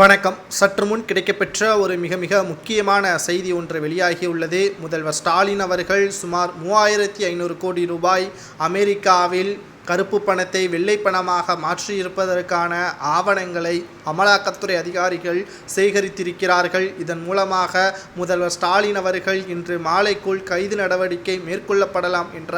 வணக்கம். சற்று முன் கிடைக்கப்பெற்ற ஒரு மிக மிக முக்கியமான செய்தி ஒன்று வெளியாகியுள்ளது. முதல்வர் ஸ்டாலின் அவர்கள் சுமார் மூவாயிரத்தி ஐநூறு கோடி ரூபாய் அமெரிக்காவில் கருப்பு பணத்தை வெள்ளை பணமாக மாற்றியிருப்பதற்கான ஆவணங்களை அமலாக்கத்துறை அதிகாரிகள் சேகரித்திருக்கிறார்கள். இதன் மூலமாக முதல்வர் ஸ்டாலின் அவர்கள் இன்று மாலைக்குள் கைது நடவடிக்கை மேற்கொள்ளப்படலாம் என்ற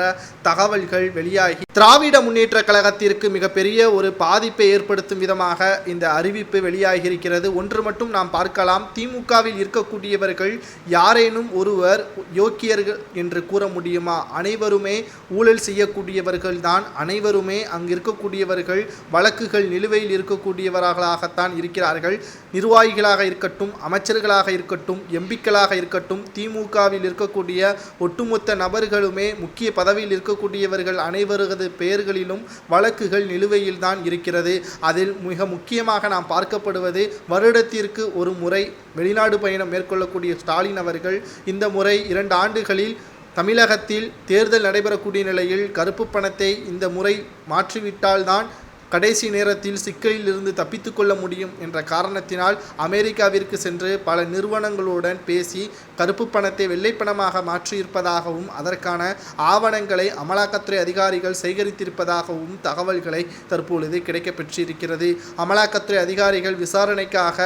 தகவல்கள் வெளியாகி திராவிட முன்னேற்ற கழகத்திற்கு மிகப்பெரிய ஒரு பாதிப்பை ஏற்படுத்தும் விதமாக இந்த அறிவிப்பு வெளியாகியிருக்கிறது. ஒன்று மட்டும் நாம் பார்க்கலாம் திமுகவில் இருக்கக்கூடியவர்கள் யாரேனும் ஒருவர் யோக்கியர்கள் என்று கூற முடியுமா? அனைவருமே ஊழல் செய்யக்கூடியவர்கள் தான் அனைவருமே அங்கு இருக்கக்கூடியவர்கள் வழக்குகள் நிலுவையில் இருக்கக்கூடியவர்களாகத்தான் இருக்கிறார்கள். நிர்வாகிகளாக இருக்கட்டும் அமைச்சர்களாக இருக்கட்டும் எம்பிக்களாக இருக்கட்டும் திமுகவில் இருக்கக்கூடிய ஒட்டுமொத்த நபர்களுமே முக்கிய பதவியில் இருக்கக்கூடியவர்கள் அனைவரது பெயர்களிலும் வழக்குகள் நிலுவையில் தான் இருக்கிறது. அதில் மிக முக்கியமாக நாம் பார்க்கப்படுவது வருடத்திற்கு ஒரு முறை வெளிநாடு பயணம் மேற்கொள்ளக்கூடிய ஸ்டாலின் அவர்கள். இந்த முறை இரண்டு ஆண்டுகளில் தமிழகத்தில் தேர்தல் நடைபெறக்கூடிய நிலையில் கருப்பு பணத்தை இந்த முறை மாற்றிவிட்டால்தான் கடைசி நேரத்தில் சிக்கலில் இருந்து தப்பித்துக்கொள்ள முடியும் என்ற காரணத்தினால் அமெரிக்காவிற்கு சென்று பல நிறுவனங்களுடன் பேசி கருப்பு பணத்தை வெள்ளை பணமாக மாற்றியிருப்பதாகவும் அதற்கான ஆவணங்களை அமலாக்கத்துறை அதிகாரிகள் சேகரித்திருப்பதாகவும் தகவல்களை தற்பொழுது கிடைக்கப்பெற்றிருக்கிறது. அமலாக்கத்துறை அதிகாரிகள் விசாரணைக்காக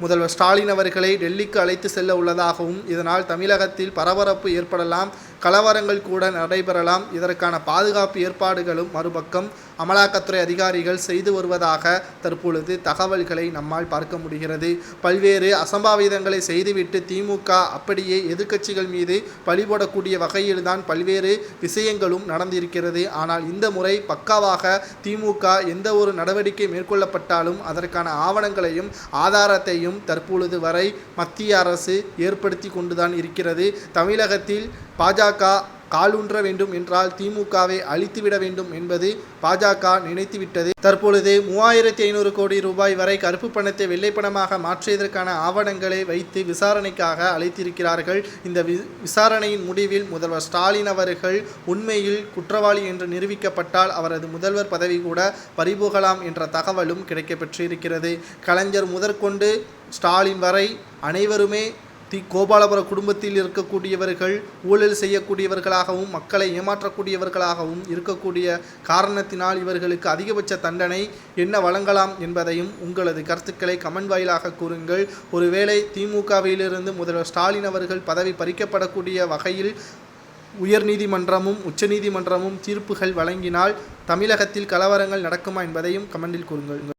முதல்வர் ஸ்டாலின் அவர்களை டெல்லிக்கு அழைத்து செல்ல உள்ளதாகவும் இதனால் தமிழகத்தில் பரபரப்பு ஏற்படலாம் கலவரங்கள் கூட நடைபெறலாம். இதற்கான பாதுகாப்பு ஏற்பாடுகளும் மறுபக்கம் அமலாக்கத்துறை அதிகாரிகள் செய்து வருவதாக தற்பொழுது தகவல்களை நம்மால் பார்க்க முடிகிறது. பல்வேறு அசம்பாவிதங்களை செய்துவிட்டு திமுக அப்படியே எதிர்க்கட்சிகள் மீது பழிபோடக்கூடிய வகையில்தான் பல்வேறு விஷயங்களும் நடந்திருக்கிறது. ஆனால் இந்த முறை பக்காவாக திமுக எந்த ஒரு நடவடிக்கை மேற்கொள்ளப்பட்டாலும் அதற்கான ஆவணங்களையும் ஆதாரத்தையும் தற்பொழுது வரை மத்திய அரசு ஏற்படுத்தி கொண்டுதான் இருக்கிறது. தமிழகத்தில் பாஜக காலூன்ற வேண்டும் என்றால் திமுகவை அழித்துவிட வேண்டும் என்பது பாஜக நினைத்துவிட்டது. தற்பொழுது மூவாயிரத்தி ஐநூறு கோடி ரூபாய் வரை கருப்பு பணத்தை வெள்ளை பணமாக மாற்றியதற்கான ஆவணங்களை வைத்து விசாரணைக்காக அழைத்திருக்கிறார்கள். இந்த வி விசாரணையின் முடிவில் முதல்வர் ஸ்டாலின் அவர்கள் உண்மையில் குற்றவாளி என்று நிரூபிக்கப்பட்டால் அவரது முதல்வர் பதவி கூட பறிபோகலாம் என்ற தகவலும் கிடைக்கப்பெற்றிருக்கிறது. கலைஞர் முதற்கொண்டு ஸ்டாலின் வரை அனைவருமே தி கோபாலபுர குடும்பத்தில் இருக்கக்கூடியவர்கள் ஊழல் செய்யக்கூடியவர்களாகவும் மக்களை ஏமாற்றக்கூடியவர்களாகவும் இருக்கக்கூடிய காரணத்தினால் இவர்களுக்கு அதிகபட்ச தண்டனை என்ன வழங்கலாம் என்பதையும் உங்களது கருத்துக்களை கமெண்ட் வாயிலாக கூறுங்கள். ஒருவேளை திமுகவிலிருந்து முதல்வர் ஸ்டாலின் அவர்கள் பதவி பறிக்கப்படக்கூடிய வகையில் உயர்நீதிமன்றமும் உச்சநீதிமன்றமும் தீர்ப்புகள் வழங்கினால் தமிழகத்தில் கலவரங்கள் நடக்குமா என்பதையும் கமெண்டில் கூறுங்கள்.